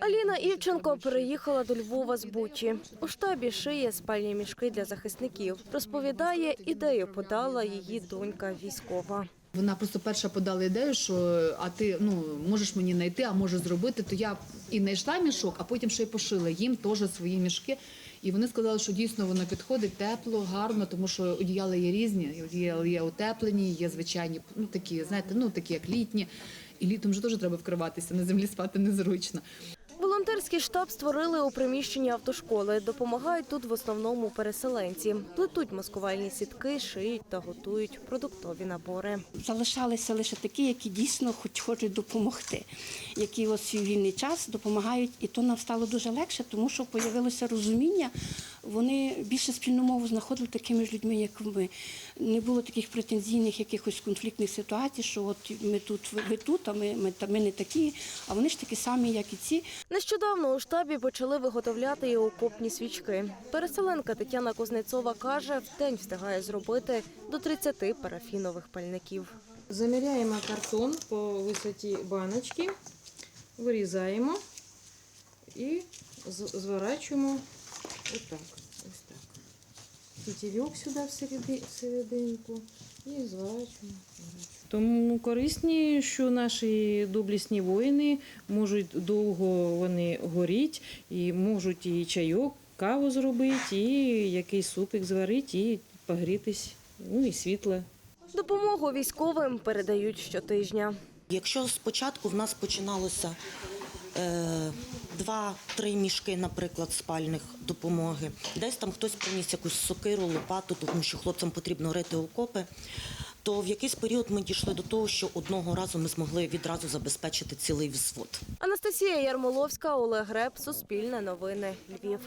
Аліна Івченко переїхала до Львова з Бучі. У штабі шиє спальні мішки для захисників. Розповідає, ідею подала її донька військова. Вона просто перша подала ідею, що а ти ну можеш мені знайти, а можеш зробити. То я і знайшла мішок, а потім ще й пошила їм теж свої мішки. І вони сказали, що дійсно воно підходить тепло, гарно, тому що одіяла є різні. Одіяла є утеплені, є звичайні, ну такі, знаєте, ну такі як літні. І літом вже теж треба вкриватися, на землі спати незручно. Волонтерський штаб створили у приміщенні автошколи. Допомагають тут в основному переселенці. Плетуть маскувальні сітки, шиють та готують продуктові набори. залишалися лише такі, які дійсно хоч хочуть допомогти, які ось свій вільний час допомагають, і то нам стало дуже легше, тому що появилося розуміння. Вони більше спільну мову знаходили такими ж людьми, як ми. Не було таких претензійних якихось конфліктних ситуацій, що от ми тут, ви, ви тут, а ми, ми, ми не такі, а вони ж такі самі, як і ці. Нещодавно у штабі почали виготовляти і окопні свічки. Переселенка Тетяна Кузнецова каже, в день встигає зробити до 30 парафінових пальників. Заміряємо картон по висоті баночки, вирізаємо і зворачуємо отак. Ось так. Фітільок сюди всереди- всерединку і зворачуємо. Тому корисні, що наші доблісні воїни можуть довго вони горіть і можуть і чайок, каву зробити, і якийсь супик зварити, і погрітись, ну і світло. Допомогу військовим передають щотижня. Якщо спочатку в нас починалося е, два-три мішки, наприклад, спальних допомоги, десь там хтось приніс якусь сокиру, лопату, тому що хлопцям потрібно рити окопи, то в якийсь період ми дійшли до того, що одного разу ми змогли відразу забезпечити цілий взвод. Анастасія Ярмоловська, Олег Греб, Суспільне новини, Львів.